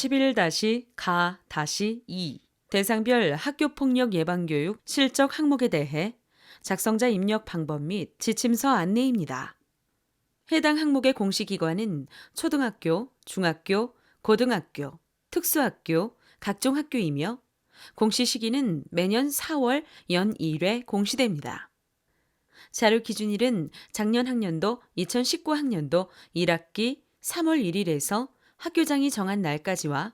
11-가-2 대상별 학교폭력 예방교육 실적 항목에 대해 작성자 입력 방법 및 지침서 안내입니다. 해당 항목의 공시기관은 초등학교, 중학교, 고등학교, 특수학교, 각종 학교이며 공시 시기는 매년 4월 연 1회 공시됩니다. 자료 기준일은 작년 학년도 2019학년도 1학기 3월 1일에서 학교장이 정한 날까지와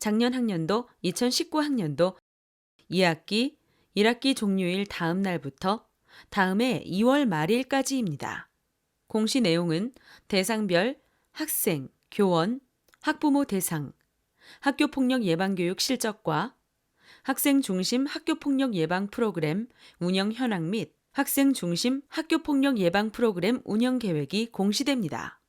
작년 학년도 2019학년도 2학기 1학기 종료일 다음 날부터 다음해 2월 말일까지입니다. 공시 내용은 대상별 학생, 교원, 학부모 대상, 학교폭력 예방교육 실적과 학생 중심 학교폭력 예방 프로그램 운영 현황 및 학생 중심 학교폭력 예방 프로그램 운영 계획이 공시됩니다.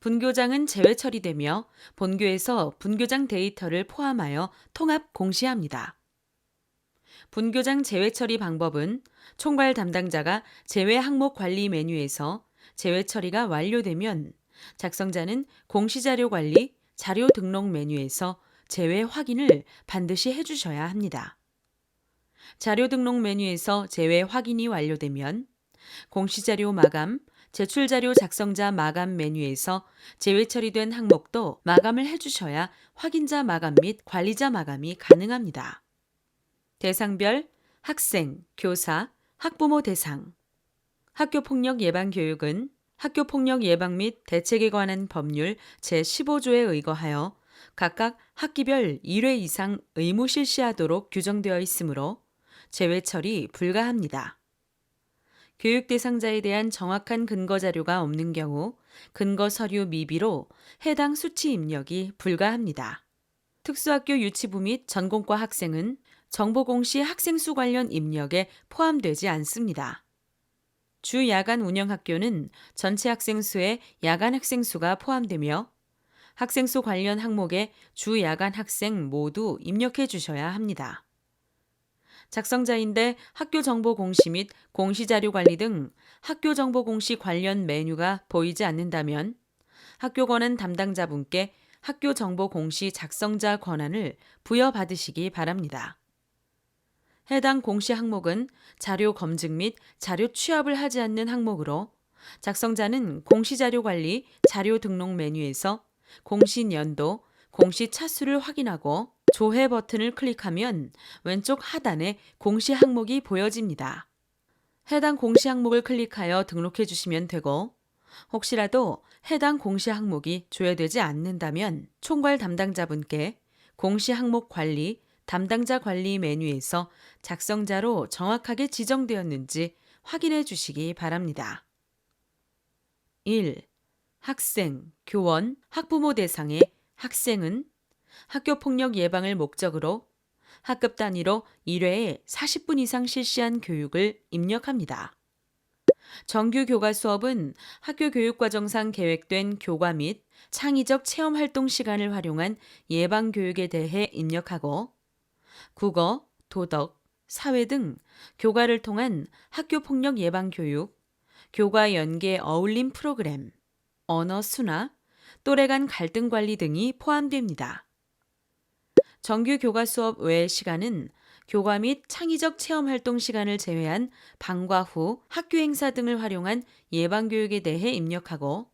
분교장은 제외 처리되며 본교에서 분교장 데이터를 포함하여 통합 공시합니다. 분교장 제외 처리 방법은 총괄 담당자가 제외 항목 관리 메뉴에서 제외 처리가 완료되면 작성자는 공시자료 관리 자료 등록 메뉴에서 제외 확인을 반드시 해주셔야 합니다. 자료 등록 메뉴에서 제외 확인이 완료되면 공시자료 마감, 제출 자료 작성자 마감 메뉴에서 제외 처리된 항목도 마감을 해주셔야 확인자 마감 및 관리자 마감이 가능합니다. 대상별 학생, 교사, 학부모 대상 학교폭력 예방 교육은 학교폭력 예방 및 대책에 관한 법률 제15조에 의거하여 각각 학기별 1회 이상 의무 실시하도록 규정되어 있으므로 제외 처리 불가합니다. 교육 대상자에 대한 정확한 근거 자료가 없는 경우 근거 서류 미비로 해당 수치 입력이 불가합니다. 특수학교 유치부 및 전공과 학생은 정보 공시 학생 수 관련 입력에 포함되지 않습니다. 주 야간 운영 학교는 전체 학생 수에 야간 학생 수가 포함되며 학생 수 관련 항목에 주 야간 학생 모두 입력해 주셔야 합니다. 작성자인데 학교 정보 공시 및 공시 자료 관리 등 학교 정보 공시 관련 메뉴가 보이지 않는다면 학교 권한 담당자분께 학교 정보 공시 작성자 권한을 부여받으시기 바랍니다. 해당 공시 항목은 자료 검증 및 자료 취합을 하지 않는 항목으로 작성자는 공시자료 관리 자료 등록 메뉴에서 공시 연도, 공시 차수를 확인하고 조회 버튼을 클릭하면 왼쪽 하단에 공시 항목이 보여집니다. 해당 공시 항목을 클릭하여 등록해 주시면 되고 혹시라도 해당 공시 항목이 조회되지 않는다면 총괄 담당자분께 공시 항목 관리 담당자 관리 메뉴에서 작성자로 정확하게 지정되었는지 확인해 주시기 바랍니다. 1. 학생, 교원, 학부모 대상의 학생은 학교 폭력 예방을 목적으로 학급 단위로 1회에 40분 이상 실시한 교육을 입력합니다. 정규 교과 수업은 학교 교육과정상 계획된 교과 및 창의적 체험 활동 시간을 활용한 예방 교육에 대해 입력하고 국어, 도덕, 사회 등 교과를 통한 학교 폭력 예방 교육, 교과 연계 어울림 프로그램, 언어 순화, 또래 간 갈등 관리 등이 포함됩니다. 정규 교과 수업 외의 시간은 교과 및 창의적 체험 활동 시간을 제외한 방과 후 학교 행사 등을 활용한 예방 교육에 대해 입력하고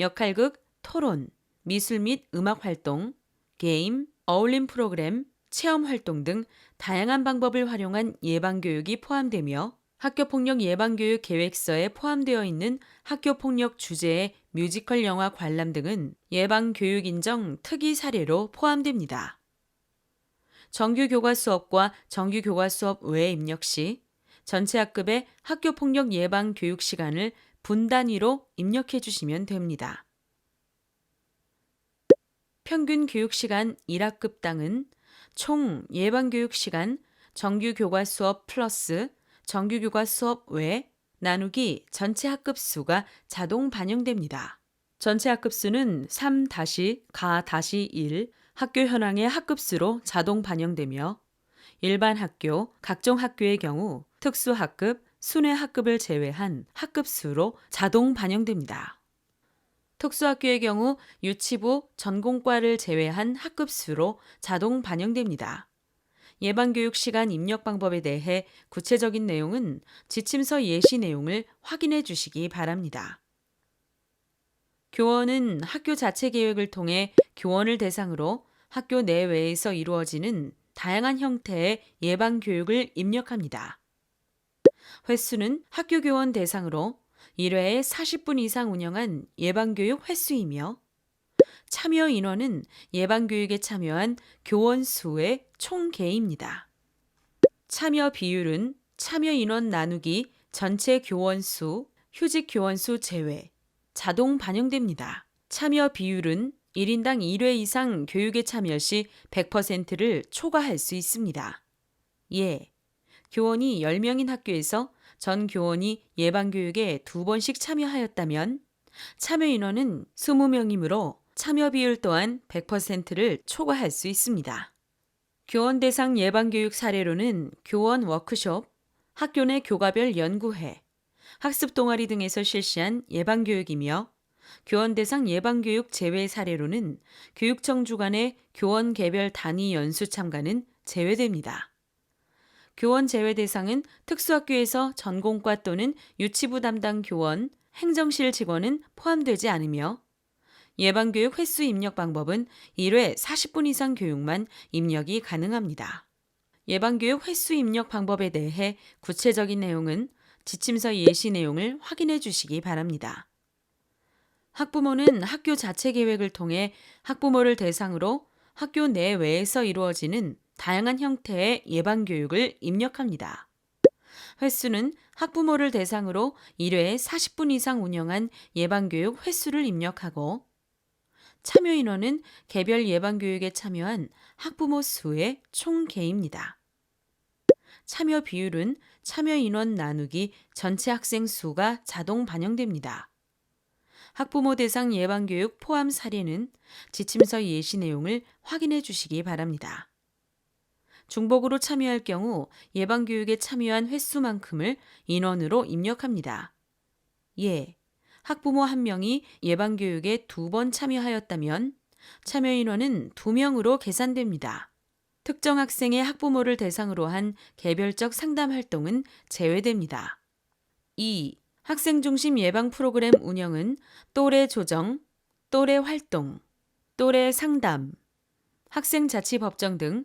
역할극, 토론, 미술 및 음악 활동, 게임, 어울림 프로그램, 체험 활동 등 다양한 방법을 활용한 예방 교육이 포함되며 학교폭력 예방교육 계획서에 포함되어 있는 학교폭력 주제의 뮤지컬 영화 관람 등은 예방교육 인정 특이 사례로 포함됩니다. 정규 교과 수업과 정규 교과 수업 외 입력 시 전체 학급의 학교 폭력 예방 교육 시간을 분 단위로 입력해 주시면 됩니다. 평균 교육 시간 1학급당은 총 예방 교육 시간 정규 교과 수업 플러스 정규 교과 수업 외 나누기 전체 학급 수가 자동 반영됩니다. 전체 학급 수는 3-가-1 학교 현황의 학급 수로 자동 반영되며 일반 학교, 각종 학교의 경우 특수 학급, 순회 학급을 제외한 학급 수로 자동 반영됩니다. 특수학교의 경우 유치부, 전공과를 제외한 학급 수로 자동 반영됩니다. 예방교육 시간 입력 방법에 대해 구체적인 내용은 지침서 예시 내용을 확인해 주시기 바랍니다. 교원은 학교 자체 계획을 통해 교원을 대상으로 학교 내외에서 이루어지는 다양한 형태의 예방 교육을 입력합니다. 횟수는 학교 교원 대상으로 1회에 40분 이상 운영한 예방 교육 횟수이며 참여 인원은 예방 교육에 참여한 교원 수의 총계입니다. 참여 비율은 참여 인원 나누기 전체 교원 수, 휴직 교원 수 제외, 자동 반영됩니다. 참여 비율은 1인당 1회 이상 교육에 참여 시 100%를 초과할 수 있습니다. 예. 교원이 10명인 학교에서 전 교원이 예방교육에 두 번씩 참여하였다면 참여 인원은 20명이므로 참여 비율 또한 100%를 초과할 수 있습니다. 교원 대상 예방교육 사례로는 교원 워크숍, 학교 내 교과별 연구회, 학습 동아리 등에서 실시한 예방교육이며 교원 대상 예방교육 제외 사례로는 교육청 주관의 교원 개별 단위 연수 참가는 제외됩니다. 교원 제외 대상은 특수학교에서 전공과 또는 유치부 담당 교원, 행정실 직원은 포함되지 않으며 예방교육 횟수 입력 방법은 1회 40분 이상 교육만 입력이 가능합니다. 예방교육 횟수 입력 방법에 대해 구체적인 내용은 지침서 예시 내용을 확인해 주시기 바랍니다. 학부모는 학교 자체 계획을 통해 학부모를 대상으로 학교 내외에서 이루어지는 다양한 형태의 예방교육을 입력합니다. 횟수는 학부모를 대상으로 1회에 40분 이상 운영한 예방교육 횟수를 입력하고 참여 인원은 개별 예방교육에 참여한 학부모 수의 총계입니다. 참여 비율은 참여 인원 나누기 전체 학생 수가 자동 반영됩니다. 학부모 대상 예방교육 포함 사례는 지침서 예시 내용을 확인해 주시기 바랍니다. 중복으로 참여할 경우 예방교육에 참여한 횟수만큼을 인원으로 입력합니다. 예. 학부모 한 명이 예방교육에 두 번 참여하였다면 참여 인원은 두 명으로 계산됩니다. 특정 학생의 학부모를 대상으로 한 개별적 상담 활동은 제외됩니다. 2. 학생 중심 예방 프로그램 운영은 또래 조정, 또래 활동, 또래 상담, 학생 자치 법정 등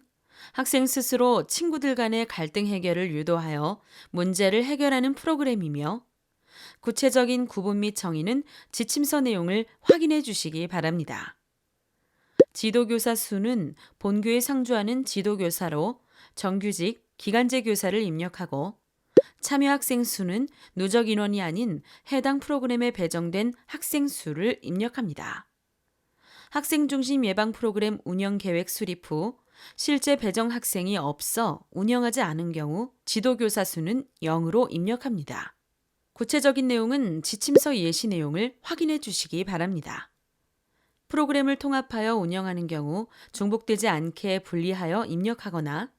학생 스스로 친구들 간의 갈등 해결을 유도하여 문제를 해결하는 프로그램이며 구체적인 구분 및 정의는 지침서 내용을 확인해 주시기 바랍니다. 지도교사 수는 본교에 상주하는 지도교사로 정규직, 기간제 교사를 입력하고 참여 학생 수는 누적 인원이 아닌 해당 프로그램에 배정된 학생 수를 입력합니다. 학생 중심 예방 프로그램 운영 계획 수립 후 실제 배정 학생이 없어 운영하지 않은 경우 지도교사 수는 0으로 입력합니다. 구체적인 내용은 지침서 예시 내용을 확인해 주시기 바랍니다. 프로그램을 통합하여 운영하는 경우 중복되지 않게 분리하여 입력하거나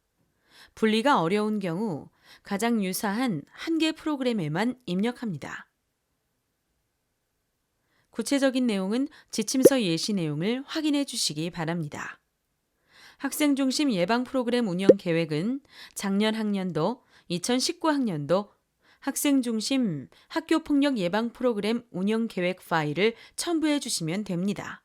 분리가 어려운 경우 가장 유사한 한 개 프로그램에만 입력합니다. 구체적인 내용은 지침서 예시 내용을 확인해 주시기 바랍니다. 학생 중심 예방 프로그램 운영 계획은 작년 학년도, 2019학년도 학생 중심 학교 폭력 예방 프로그램 운영 계획 파일을 첨부해 주시면 됩니다.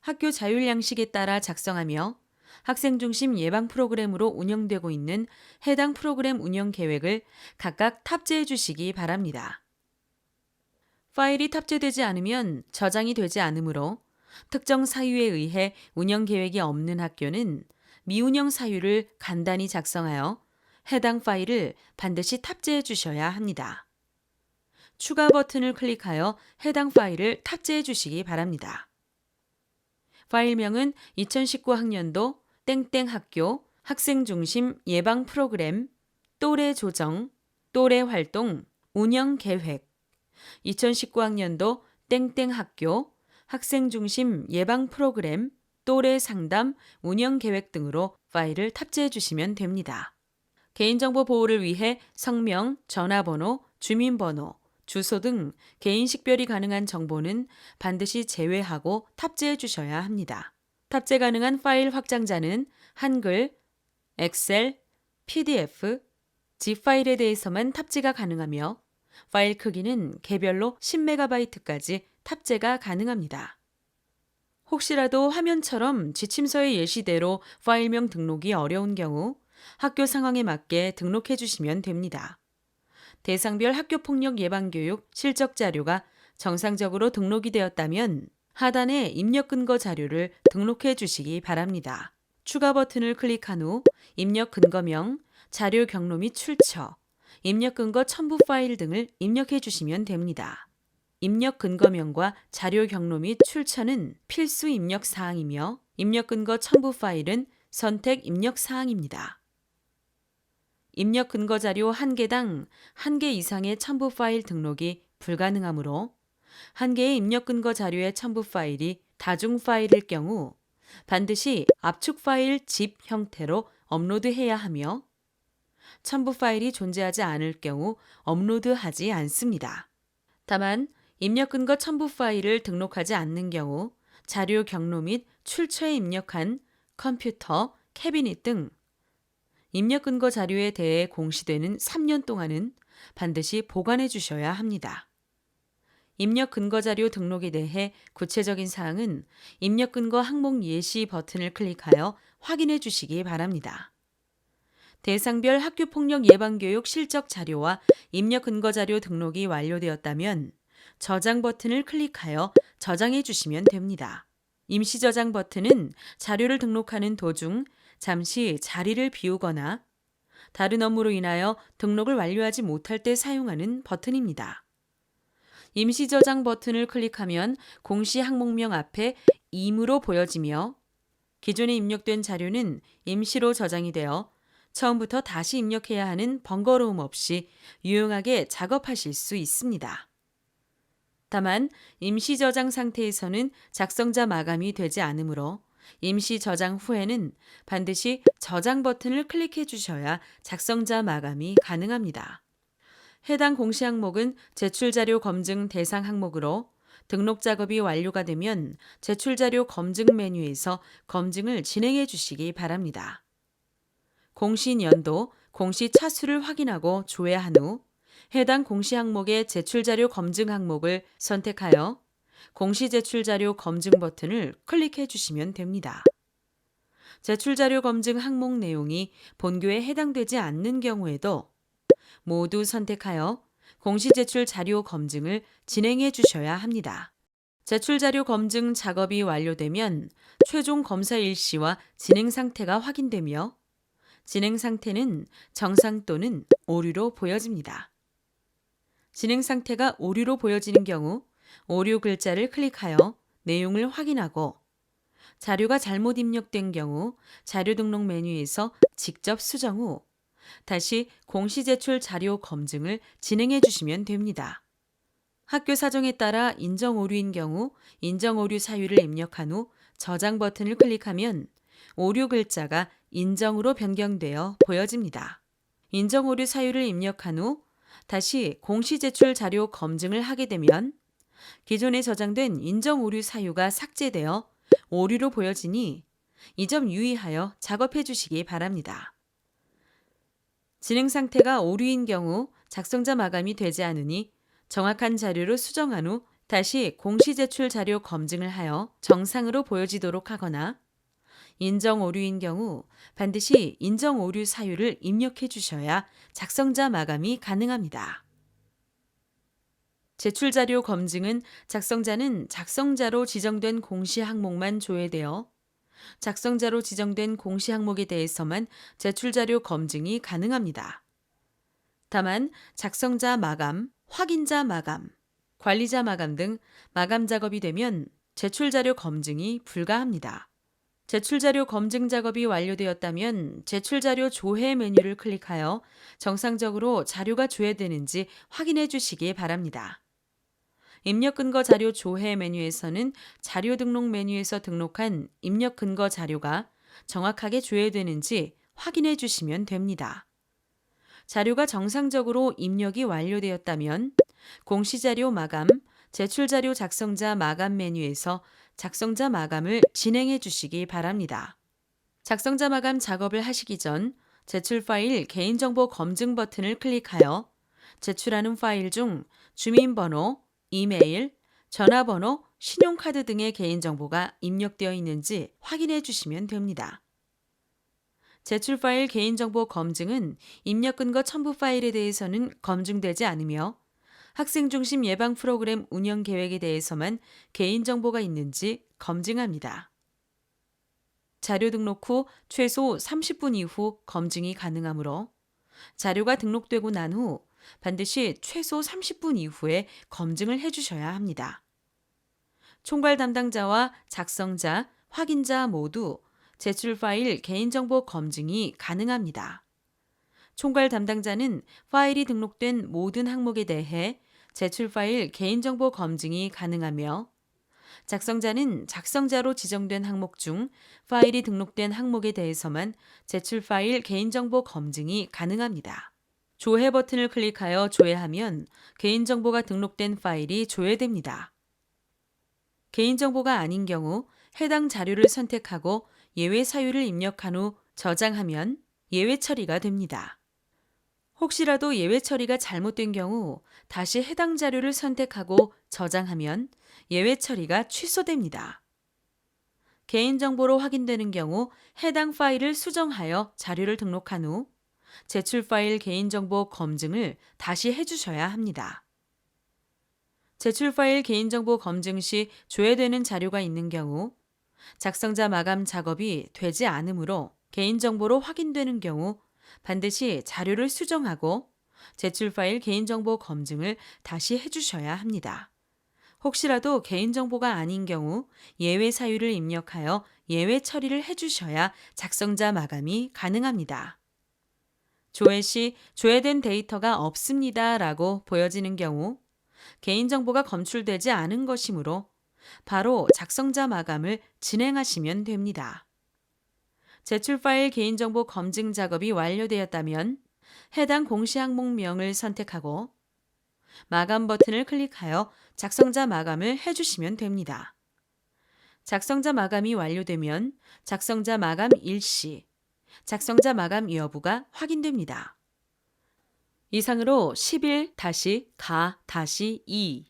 학교 자율 양식에 따라 작성하며 학생 중심 예방 프로그램으로 운영되고 있는 해당 프로그램 운영 계획을 각각 탑재해 주시기 바랍니다. 파일이 탑재되지 않으면 저장이 되지 않으므로 특정 사유에 의해 운영 계획이 없는 학교는 미운영 사유를 간단히 작성하여 해당 파일을 반드시 탑재해 주셔야 합니다. 추가 버튼을 클릭하여 해당 파일을 탑재해 주시기 바랍니다. 파일명은 2019학년도 땡땡 학교 학생 중심 예방 프로그램 또래 조정 또래 활동 운영 계획 2019학년도 땡땡 학교 학생 중심 예방 프로그램 또래 상담 운영 계획 등으로 파일을 탑재해 주시면 됩니다. 개인정보 보호를 위해 성명, 전화번호, 주민번호, 주소 등 개인 식별이 가능한 정보는 반드시 제외하고 탑재해 주셔야 합니다. 탑재 가능한 파일 확장자는 한글, 엑셀, PDF, zip 파일에 대해서만 탑재가 가능하며 파일 크기는 개별로 10MB까지 탑재가 가능합니다. 혹시라도 화면처럼 지침서의 예시대로 파일명 등록이 어려운 경우 학교 상황에 맞게 등록해 주시면 됩니다. 대상별 학교폭력 예방교육 실적 자료가 정상적으로 등록이 되었다면 하단에 입력 근거 자료를 등록해 주시기 바랍니다. 추가 버튼을 클릭한 후 입력 근거명, 자료 경로 및 출처, 입력 근거 첨부 파일 등을 입력해 주시면 됩니다. 입력 근거명과 자료 경로 및 출처는 필수 입력 사항이며 입력 근거 첨부 파일은 선택 입력 사항입니다. 입력 근거 자료 1개당 1개 이상의 첨부 파일 등록이 불가능하므로 1개의 입력 근거 자료의 첨부 파일이 다중 파일일 경우 반드시 압축 파일 zip 형태로 업로드해야 하며 첨부 파일이 존재하지 않을 경우 업로드하지 않습니다. 다만 입력 근거 첨부 파일을 등록하지 않는 경우 자료 경로 및 출처에 입력한 컴퓨터, 캐비닛 등 입력 근거 자료에 대해 공시되는 3년 동안은 반드시 보관해 주셔야 합니다. 입력 근거 자료 등록에 대해 구체적인 사항은 입력 근거 항목 예시 버튼을 클릭하여 확인해 주시기 바랍니다. 대상별 학교 폭력 예방 교육 실적 자료와 입력 근거 자료 등록이 완료되었다면 저장 버튼을 클릭하여 저장해 주시면 됩니다. 임시 저장 버튼은 자료를 등록하는 도중 잠시 자리를 비우거나 다른 업무로 인하여 등록을 완료하지 못할 때 사용하는 버튼입니다. 임시 저장 버튼을 클릭하면 공시 항목명 앞에 임으로 보여지며 기존에 입력된 자료는 임시로 저장이 되어 처음부터 다시 입력해야 하는 번거로움 없이 유용하게 작업하실 수 있습니다. 다만 임시 저장 상태에서는 작성자 마감이 되지 않으므로 임시 저장 후에는 반드시 저장 버튼을 클릭해 주셔야 작성자 마감이 가능합니다. 해당 공시 항목은 제출 자료 검증 대상 항목으로 등록 작업이 완료가 되면 제출 자료 검증 메뉴에서 검증을 진행해 주시기 바랍니다. 공시 연도, 공시 차수를 확인하고 조회한 후 해당 공시 항목의 제출 자료 검증 항목을 선택하여 공시 제출 자료 검증 버튼을 클릭해 주시면 됩니다. 제출 자료 검증 항목 내용이 본교에 해당되지 않는 경우에도 모두 선택하여 공시 제출 자료 검증을 진행해 주셔야 합니다. 제출 자료 검증 작업이 완료되면 최종 검사 일시와 진행 상태가 확인되며 진행 상태는 정상 또는 오류로 보여집니다. 진행 상태가 오류로 보여지는 경우 오류 글자를 클릭하여 내용을 확인하고 자료가 잘못 입력된 경우 자료 등록 메뉴에서 직접 수정 후 다시 공시 제출 자료 검증을 진행해 주시면 됩니다. 학교 사정에 따라 인정 오류인 경우 인정 오류 사유를 입력한 후 저장 버튼을 클릭하면 오류 글자가 인정으로 변경되어 보여집니다. 인정 오류 사유를 입력한 후 다시 공시 제출 자료 검증을 하게 되면 기존에 저장된 인정 오류 사유가 삭제되어 오류로 보여지니 이 점 유의하여 작업해 주시기 바랍니다. 진행 상태가 오류인 경우 작성자 마감이 되지 않으니 정확한 자료로 수정한 후 다시 공시 제출 자료 검증을 하여 정상으로 보여지도록 하거나 인정 오류인 경우 반드시 인정 오류 사유를 입력해 주셔야 작성자 마감이 가능합니다. 제출 자료 검증은 작성자는 작성자로 지정된 공시 항목만 조회되어 작성자로 지정된 공시 항목에 대해서만 제출 자료 검증이 가능합니다. 다만 작성자 마감, 확인자 마감, 관리자 마감 등 마감 작업이 되면 제출 자료 검증이 불가합니다. 제출 자료 검증 작업이 완료되었다면 제출 자료 조회 메뉴를 클릭하여 정상적으로 자료가 조회되는지 확인해 주시기 바랍니다. 입력 근거 자료 조회 메뉴에서는 자료 등록 메뉴에서 등록한 입력 근거 자료가 정확하게 조회되는지 확인해 주시면 됩니다. 자료가 정상적으로 입력이 완료되었다면 공시자료 마감, 제출자료 작성자 마감 메뉴에서 작성자 마감을 진행해 주시기 바랍니다. 작성자 마감 작업을 하시기 전 제출 파일 개인정보 검증 버튼을 클릭하여 제출하는 파일 중 주민번호, 이메일, 전화번호, 신용카드 등의 개인정보가 입력되어 있는지 확인해 주시면 됩니다. 제출 파일 개인정보 검증은 입력 근거 첨부 파일에 대해서는 검증되지 않으며 학생 중심 예방 프로그램 운영 계획에 대해서만 개인정보가 있는지 검증합니다. 자료 등록 후 최소 30분 이후 검증이 가능하므로 자료가 등록되고 난 후 반드시 최소 30분 이후에 검증을 해주셔야 합니다. 총괄 담당자와 작성자, 확인자 모두 제출 파일 개인정보 검증이 가능합니다. 총괄 담당자는 파일이 등록된 모든 항목에 대해 제출 파일 개인정보 검증이 가능하며 작성자는 작성자로 지정된 항목 중 파일이 등록된 항목에 대해서만 제출 파일 개인정보 검증이 가능합니다. 조회 버튼을 클릭하여 조회하면 개인정보가 등록된 파일이 조회됩니다. 개인정보가 아닌 경우 해당 자료를 선택하고 예외 사유를 입력한 후 저장하면 예외 처리가 됩니다. 혹시라도 예외 처리가 잘못된 경우 다시 해당 자료를 선택하고 저장하면 예외 처리가 취소됩니다. 개인정보로 확인되는 경우 해당 파일을 수정하여 자료를 등록한 후 제출 파일 개인정보 검증을 다시 해주셔야 합니다. 제출 파일 개인정보 검증 시 조회되는 자료가 있는 경우 작성자 마감 작업이 되지 않으므로 개인정보로 확인되는 경우 반드시 자료를 수정하고 제출 파일 개인정보 검증을 다시 해주셔야 합니다. 혹시라도 개인정보가 아닌 경우 예외 사유를 입력하여 예외 처리를 해주셔야 작성자 마감이 가능합니다. 조회 시 조회된 데이터가 없습니다 라고 보여지는 경우 개인정보가 검출되지 않은 것이므로 바로 작성자 마감을 진행하시면 됩니다. 제출 파일 개인정보 검증 작업이 완료되었다면 해당 공시 항목명을 선택하고 마감 버튼을 클릭하여 작성자 마감을 해주시면 됩니다. 작성자 마감이 완료되면 작성자 마감 일시, 작성자 마감 여부가 확인됩니다. 이상으로 11-가-2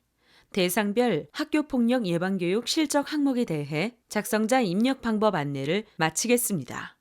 대상별 학교폭력 예방교육 실적 항목에 대해 작성자 입력 방법 안내를 마치겠습니다.